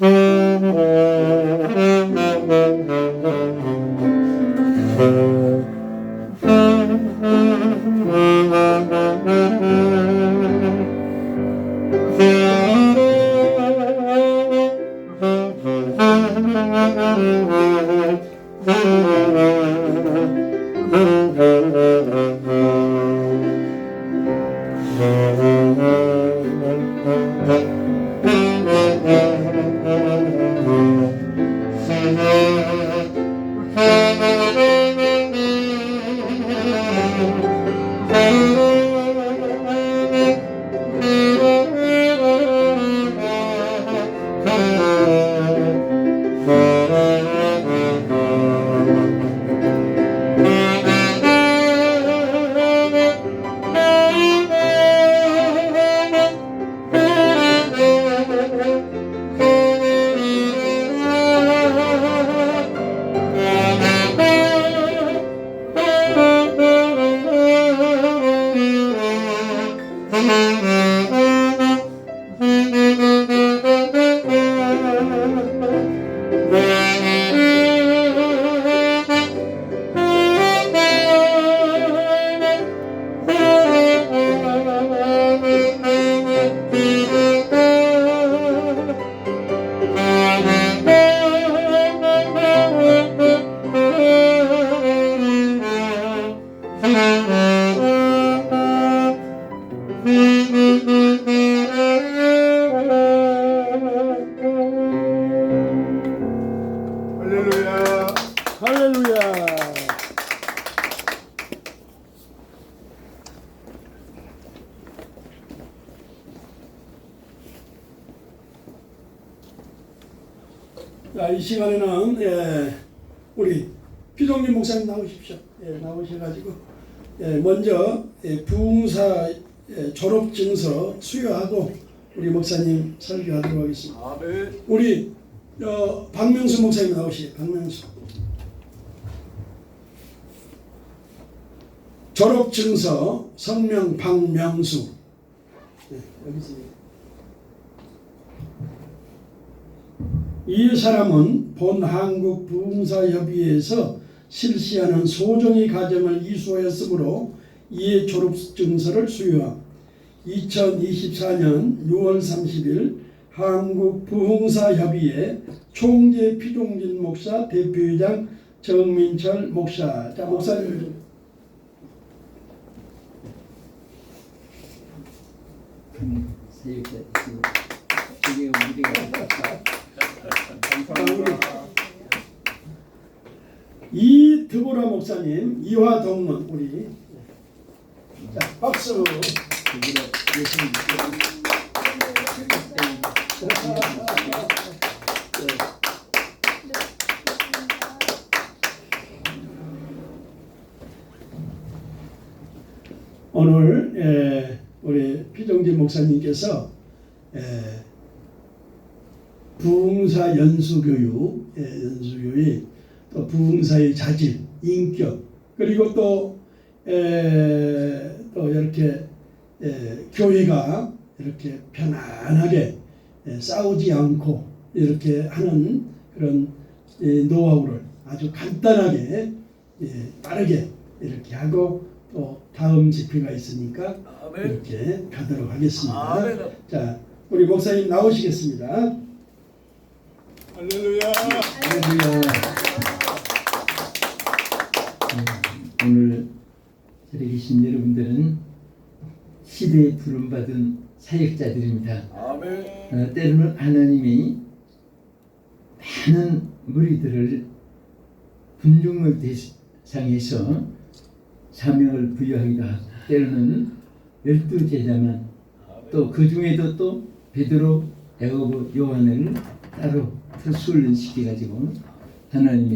할 렐 자, 이 시간에는 예, 우리 피동민 목사님 나오십시오. 예, 나오셔가지고 예, 먼저 예, 부흥사 예, 졸업 증서 수여하고 우리 목사님 설교하도록 하겠습니다. 아멘. 우리 어, 박명수 목사님 나오시죠. 박명수. 졸업 증서 성명 박명수. 네, 여기 있습니다. 이 사람은 본 한국 부흥사협의회에서 실시하는 소정의 과정을 이수하였으므로 이에 졸업 증서를 수여함. 2024년 6월 30일 한국 부흥사협의회 총재 피종진 목사 대표회장 정민철 목사. 자 목사님. 사역자 이게 우리가 감사합니다. 이드보라 목사님, 이화 동문 우리. 자 박수. 오늘 에, 우리 피정진 목사님께서 에, 부흥사 연수교육, 예, 연수교육, 또 부흥사의 자질, 인격, 그리고 또, 에, 또 이렇게 에, 교회가 이렇게 편안하게 에, 싸우지 않고 이렇게 하는 그런 에, 노하우를 아주 간단하게 예, 빠르게 이렇게 하고 또 다음 집회가 있으니까 아멘. 이렇게 가도록 하겠습니다. 아멘. 자, 우리 목사님 나오시겠습니다. 할렐루야. 할렐루야. 계신 여러분들은 시대에 부름받은 사역자들입니다. 아멘. 어, 때로는 하나님이 많은 무리들을 분중을 대상해서 사명을 부여하기도 하고 때로는 열두 제자만 또 그 중에도 또 베드로, 야고보, 요한을 따로 특수훈련 시켜가지고 하나님의